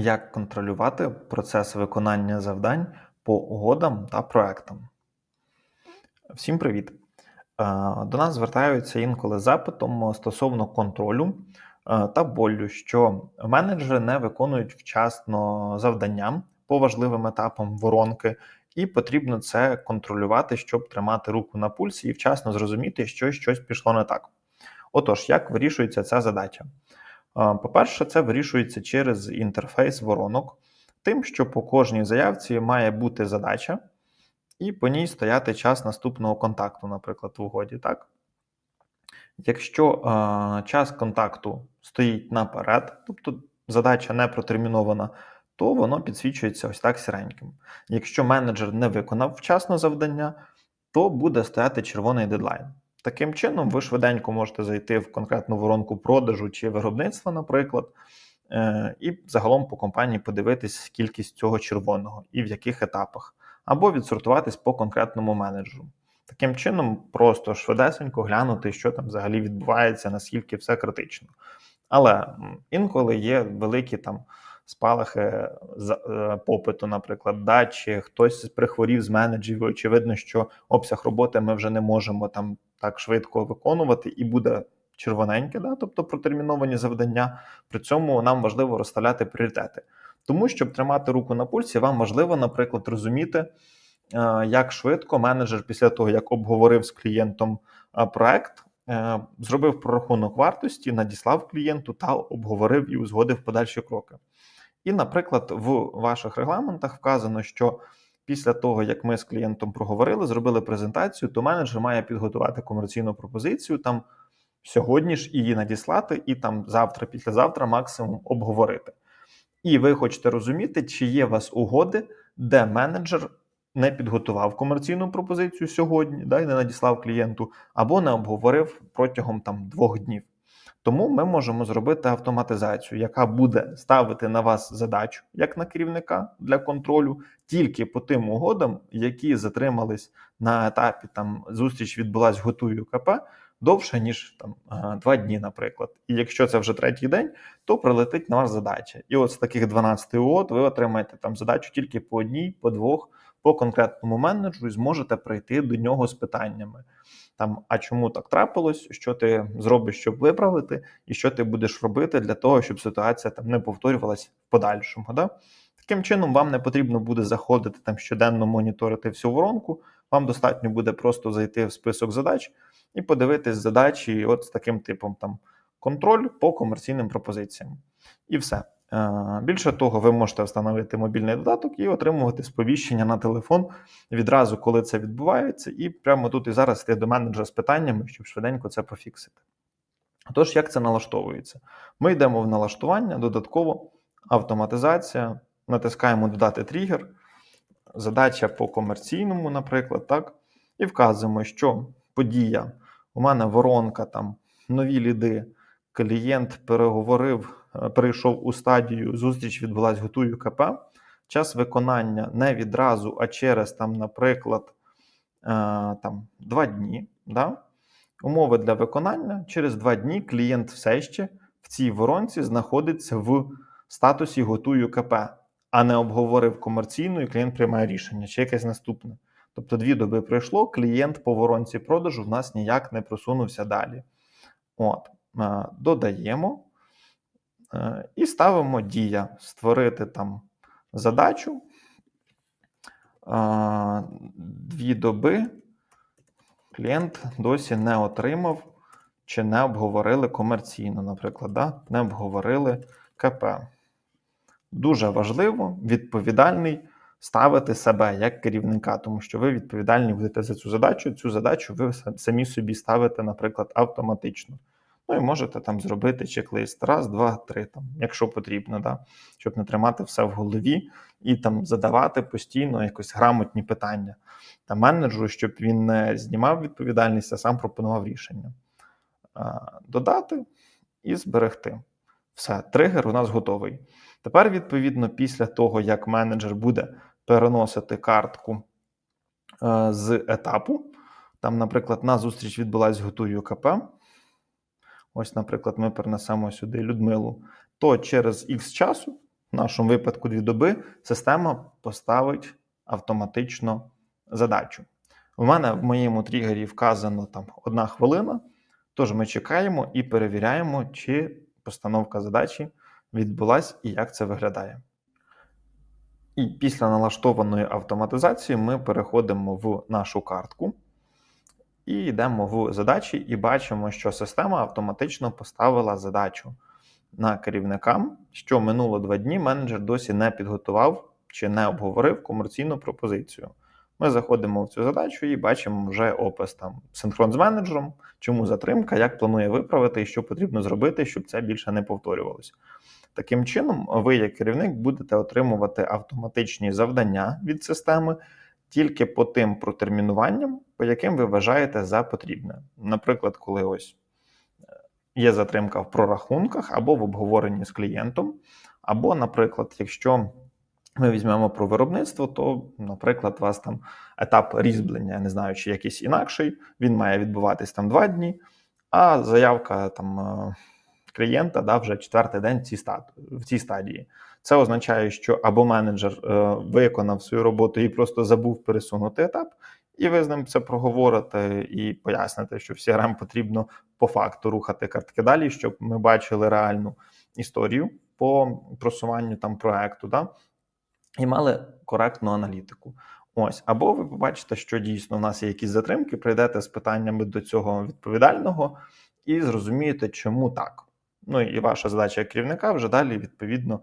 Як контролювати процес виконання завдань по угодам та проектам? Всім привіт! Е, До нас звертаються інколи запитом стосовно контролю е, та болю, що менеджери не виконують вчасно завдання по важливим етапам воронки, і потрібно це контролювати, щоб тримати руку на пульсі і вчасно зрозуміти, що щось пішло не так. Отож, як вирішується ця задача? По-перше, це вирішується через інтерфейс воронок, тим, що по кожній заявці має бути задача, і по ній стояти час наступного контакту, наприклад, в угоді. Так? Якщо е, час контакту стоїть наперед, тобто задача не протермінована, то воно підсвічується ось так сіреньким. Якщо менеджер не виконав вчасно завдання, то буде стояти червоний дедлайн. Таким чином, ви швиденько можете зайти в конкретну воронку продажу чи виробництва, наприклад, е, і загалом по компанії подивитись кількість цього червоного і в яких етапах, або відсортуватись по конкретному менеджеру. Таким чином, просто швидесенько глянути, що там взагалі відбувається, наскільки все критично. Але інколи є великі там спалахи за- е, попиту, наприклад, да, чи хтось прихворів з менеджерів, очевидно, що обсяг роботи ми вже не можемо там так швидко виконувати, і буде червоненьке, да, тобто протерміновані завдання. При цьому нам важливо розставляти пріоритети. Тому, щоб тримати руку на пульсі, вам важливо, наприклад, розуміти, е, як швидко менеджер після того, як обговорив з клієнтом е, проект, е, зробив прорахунок вартості, надіслав клієнту та обговорив і узгодив подальші кроки. І, наприклад, в ваших регламентах вказано, що після того, як ми з клієнтом проговорили, зробили презентацію, то менеджер має підготувати комерційну пропозицію там сьогодні ж її надіслати, і там завтра, післязавтра максимум обговорити. І ви хочете розуміти, чи є у вас угоди, де менеджер не підготував комерційну пропозицію сьогодні, да, і не надіслав клієнту, або не обговорив протягом там двох днів. Тому ми можемо зробити автоматизацію, яка буде ставити на вас задачу як на керівника для контролю, тільки по тим угодам, які затримались на етапі там зустріч відбулась готую КП довше ніж там е, два дні, наприклад. І якщо це вже третій день, то прилетить на вас задача. І от з таких 12 угод ви отримаєте там задачу тільки по одній, по двох, по конкретному менеджеру і зможете прийти до нього з питаннями. Там, а чому так трапилось, що ти зробиш, щоб виправити, і що ти будеш робити для того, щоб ситуація там не повторювалась в подальшому. Да? Таким чином, вам не потрібно буде заходити там щоденно моніторити всю воронку. Вам достатньо буде просто зайти в список задач і подивитись задачі, от з таким типом там контроль по комерційним пропозиціям. І все. Е, Більше того, ви можете встановити мобільний додаток і отримувати сповіщення на телефон відразу, коли це відбувається, і прямо тут і зараз йти до менеджера з питаннями, щоб швиденько це пофіксити. Тож, як це налаштовується? Ми йдемо в налаштування, додатково автоматизація, натискаємо додати тригер, задача по комерційному, наприклад, так, і вказуємо, що подія, у мене воронка, там нові ліди, клієнт переговорив, е, перейшов у стадію, зустріч відбулась, готую КП. Час виконання не відразу, а через, там, наприклад, е, там, 2 дні. Да? Умови для виконання через 2 дні клієнт все ще в цій воронці знаходиться в статусі готую КП, а не обговорив комерційну, і клієнт приймає рішення чи якесь наступне. Тобто дві доби пройшло, клієнт по воронці продажу в нас ніяк не просунувся далі. От, додаємо е, і ставимо дія створити там задачу. Е, Дві доби клієнт досі не отримав чи не обговорили комерційно, наприклад, да? не обговорили КП. Дуже важливо, відповідальний ставити себе як керівника, тому що ви відповідальні будете за цю задачу. Цю задачу ви самі собі ставите, наприклад, автоматично. Ну і можете там зробити чек-лист раз, два, три, там, якщо потрібно, да? щоб не тримати все в голові і там задавати постійно якось грамотні питання та менеджеру, щоб він не знімав відповідальність, а сам пропонував рішення. Додати і зберегти. Все, тригер у нас готовий. Тепер, відповідно, після того, як менеджер буде переносити картку е, з етапу, там, наприклад, на зустріч відбулась готую КП. Ось, наприклад, ми перенесемо сюди Людмилу, то через X часу в нашому випадку дві доби, система поставить автоматично задачу. У мене в моєму тригері вказано там одна хвилина, тож ми чекаємо і перевіряємо, чи постановка задачі відбулась і як це виглядає. І після налаштованої автоматизації ми переходимо в нашу картку і йдемо в задачі, і бачимо, що система автоматично поставила задачу на керівникам, що минуло два дні менеджер досі не підготував чи не обговорив комерційну пропозицію. Ми заходимо в цю задачу і бачимо вже опис там синхрон з менеджером, чому затримка, як планує виправити і що потрібно зробити, щоб це більше не повторювалося. Таким чином, ви, як керівник, будете отримувати автоматичні завдання від системи тільки по тим протермінуванням, по яким ви вважаєте за потрібне. Наприклад, коли ось е, є затримка в прорахунках або в обговоренні з клієнтом, або, наприклад, якщо ми візьмемо про виробництво, то, наприклад, у вас там етап різьблення, я не знаю, чи якийсь інакший, він має відбуватись там два дні, а заявка там е, клієнта да, вже четвертий день в цій, стадії. Це означає, що або менеджер е, виконав свою роботу і просто забув пересунути етап, і ви з ним це проговорите і поясните, що в CRM потрібно по факту рухати картки далі, щоб ми бачили реальну історію по просуванню там проекту, да? і мали коректну аналітику. Ось, або ви побачите, що дійсно в нас є якісь затримки, прийдете з питаннями до цього відповідального і зрозумієте, чому так. Ну і ваша задача як керівника вже далі відповідно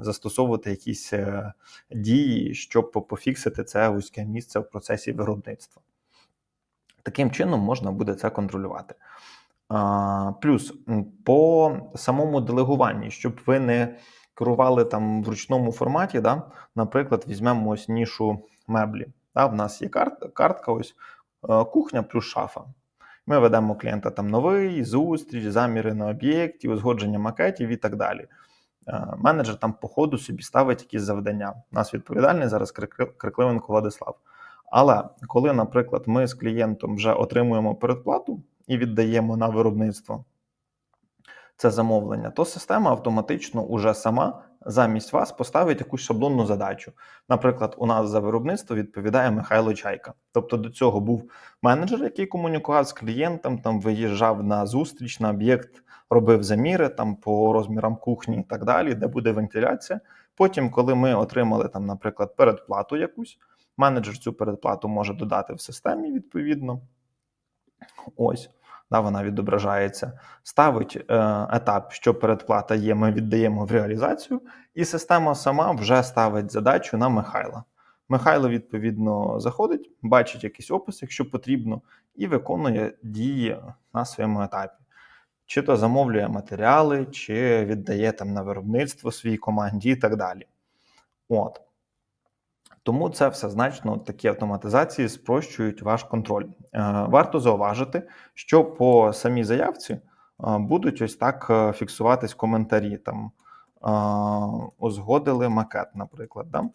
застосовувати якісь е, дії, щоб пофіксити це вузьке місце в процесі виробництва. Таким чином можна буде це контролювати. Плюс по самому делегуванні, щоб ви не керували там в ручному форматі, да? наприклад, візьмемо ось нішу меблі. Да? В нас є карт, картка, ось е, кухня плюс шафа. Ми ведемо клієнта там новий, зустріч, заміри на об'єкті, узгодження макетів і так далі. Е, менеджер там по ходу собі ставить якісь завдання. У нас відповідальний зараз Крикливенко Владислав. Але коли, наприклад, ми з клієнтом вже отримуємо передплату і віддаємо на виробництво це замовлення, то система автоматично уже сама замість вас поставить якусь шаблонну задачу. Наприклад, у нас за виробництво відповідає Михайло Чайка. Тобто до цього був менеджер, який комунікував з клієнтом, там виїжджав на зустріч на об'єкт, робив заміри там по розмірам кухні і так далі, де буде вентиляція. Потім, коли ми отримали там, наприклад, передплату якусь, менеджер цю передплату може додати в системі відповідно. Ось да, вона відображається, ставить е, етап, що передплата є, ми віддаємо в реалізацію, і система сама вже ставить задачу на Михайла. Михайло, відповідно, заходить, бачить якийсь опис, якщо потрібно, і виконує дії на своєму етапі. Чи то замовлює матеріали, чи віддає там на виробництво своїй команді і так далі. От. Тому це все значно такі автоматизації спрощують ваш контроль. Е, варто зауважити, що по самій заявці е, будуть ось так е, фіксуватись коментарі. Там узгодили макет, наприклад. Да?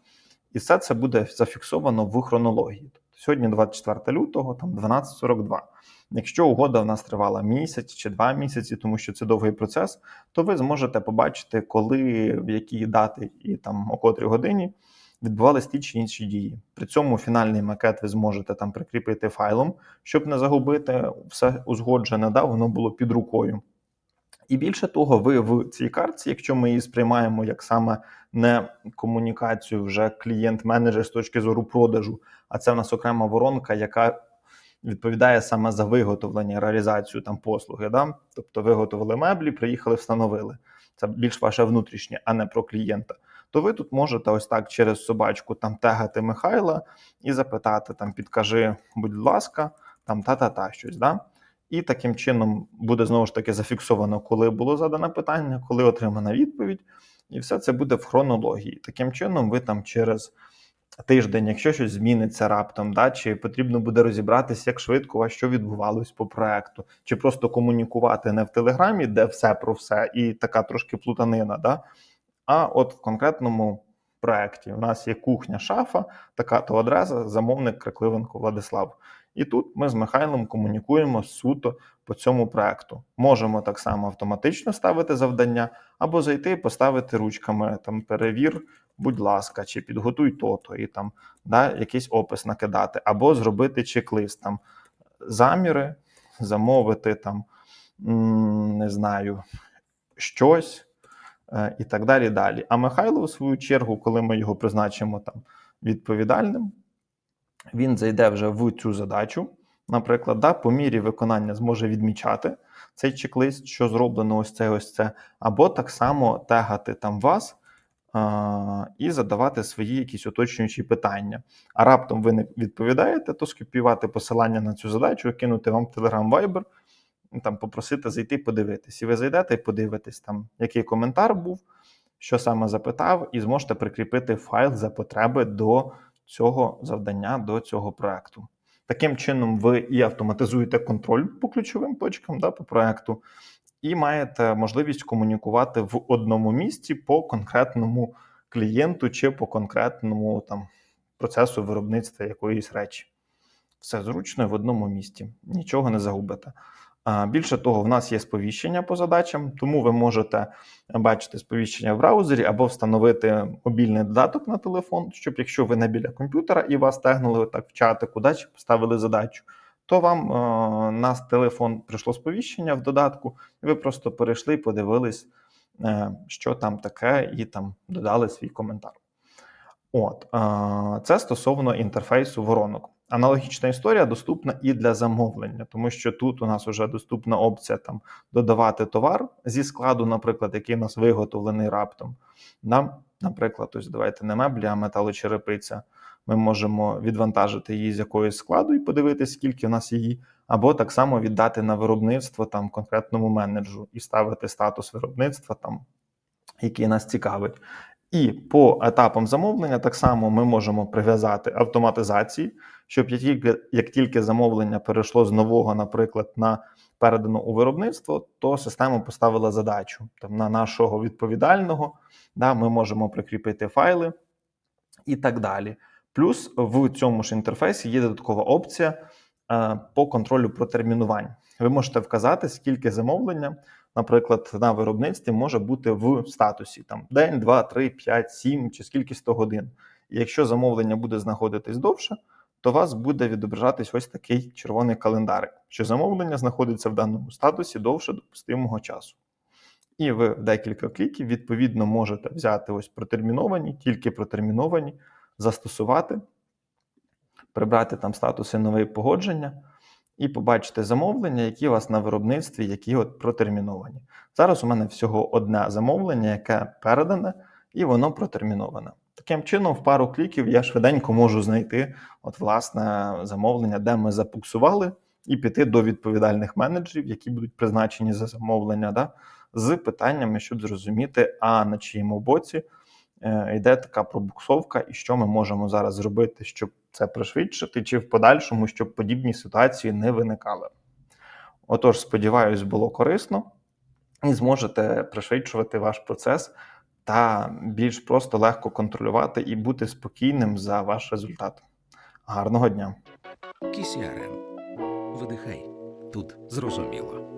І все це буде зафіксовано в хронології. Сьогодні, 24 лютого, там 12.42. Якщо угода в нас тривала місяць чи два місяці, тому що це довгий процес, то ви зможете побачити, коли в які дати і там о котрій годині відбувалися ті чи інші дії. При цьому фінальний макет ви зможете там прикріпити файлом, щоб не загубити все узгоджене, да, воно було під рукою. І більше того, ви в цій картці, якщо ми її сприймаємо як саме не комунікацію вже клієнт-менеджер з точки зору продажу, а це в нас окрема воронка, яка відповідає саме за виготовлення, реалізацію там послуги. Да? Тобто виготовили меблі, приїхали, встановили. Це більш ваше внутрішнє, а не про клієнта то ви тут можете ось так через собачку там тегати Михайла і запитати там, підкажи, будь ласка, там та-та-та щось. да? І таким чином буде знову ж таки зафіксовано, коли було задане питання, коли отримана відповідь, і все це буде в хронології. Таким чином, ви там через тиждень, якщо щось зміниться раптом, да, чи потрібно буде розібратися, як швидко вас що відбувалось по проекту, чи просто комунікувати не в Телеграмі, де все про все, і така трошки плутанина. да, а от в конкретному проєкті у нас є кухня шафа, така то адреса, замовник Крикливенко Владислав. І тут ми з Михайлом комунікуємо суто по цьому проекту. Можемо так само автоматично ставити завдання, або зайти і поставити ручками там перевір, будь ласка, чи підготуй то-то, і там да, якийсь опис накидати, або зробити чек-лист, там заміри, замовити там, не знаю, щось і так далі. далі. А Михайло, у свою чергу, коли ми його призначимо там відповідальним, він зайде вже в цю задачу. Наприклад, да, по мірі виконання зможе відмічати цей чек-лист, що зроблено ось це, ось це, або так само тегати там вас а, і задавати свої якісь уточнюючі питання. А раптом ви не відповідаєте, то скопіювати посилання на цю задачу, кинути вам в Telegram Viber, там попросити зайти подивитись. І ви зайдете і подивитесь, там, який коментар був, що саме запитав, і зможете прикріпити файл за потреби до цього завдання, до цього проекту. Таким чином, ви і автоматизуєте контроль по ключовим точкам да, по проекту, і маєте можливість комунікувати в одному місці по конкретному клієнту чи по конкретному там, процесу виробництва якоїсь речі. Все зручно в одному місці, нічого не загубите. Більше того, в нас є сповіщення по задачам, тому ви можете бачити сповіщення в браузері або встановити мобільний додаток на телефон, щоб якщо ви не біля комп'ютера і вас тегнули так в чатику, да, чи поставили задачу, то вам е, на телефон прийшло сповіщення в додатку, і ви просто перейшли, і подивились, е, що там таке, і там додали свій коментар. От, е, це стосовно інтерфейсу воронок. Аналогічна історія доступна і для замовлення, тому що тут у нас вже доступна опція там додавати товар зі складу, наприклад, який у нас виготовлений раптом. Да? Наприклад, ось давайте не меблі, а металочерепиця. Ми можемо відвантажити її з якоїсь складу і подивитися, скільки у нас її, або так само віддати на виробництво там конкретному менеджеру і ставити статус виробництва, там, який нас цікавить. І по етапам замовлення так само ми можемо прив'язати автоматизації, щоб як тільки, як тільки замовлення перейшло з нового, наприклад, на передано у виробництво, то система поставила задачу там, на нашого відповідального, да, ми можемо прикріпити файли і так далі. Плюс в цьому ж інтерфейсі є додаткова опція е, по контролю протермінувань. Ви можете вказати, скільки замовлення, наприклад, на виробництві може бути в статусі там день, два, три, п'ять, сім чи скільки 100 годин. І якщо замовлення буде знаходитись довше, то у вас буде відображатись ось такий червоний календарик, що замовлення знаходиться в даному статусі довше допустимого часу. І ви в декілька кліків, відповідно, можете взяти ось протерміновані, тільки протерміновані, застосувати, прибрати там статуси нове погодження і побачити замовлення, які у вас на виробництві, які от протерміновані. Зараз у мене всього одне замовлення, яке передане, і воно протерміноване. Таким чином, в пару кліків я швиденько можу знайти от власне замовлення, де ми запуксували, і піти до відповідальних менеджерів, які будуть призначені за замовлення, да, з питаннями, щоб зрозуміти, а на чиєму боці йде така пробуксовка, і що ми можемо зараз зробити, щоб це пришвидшити, чи в подальшому, щоб подібні ситуації не виникали. Отож, сподіваюсь, було корисно і зможете пришвидшувати ваш процес та більш просто легко контролювати і бути спокійним за ваш результат. Гарного дня! Кісіарен. Видихай. Тут зрозуміло.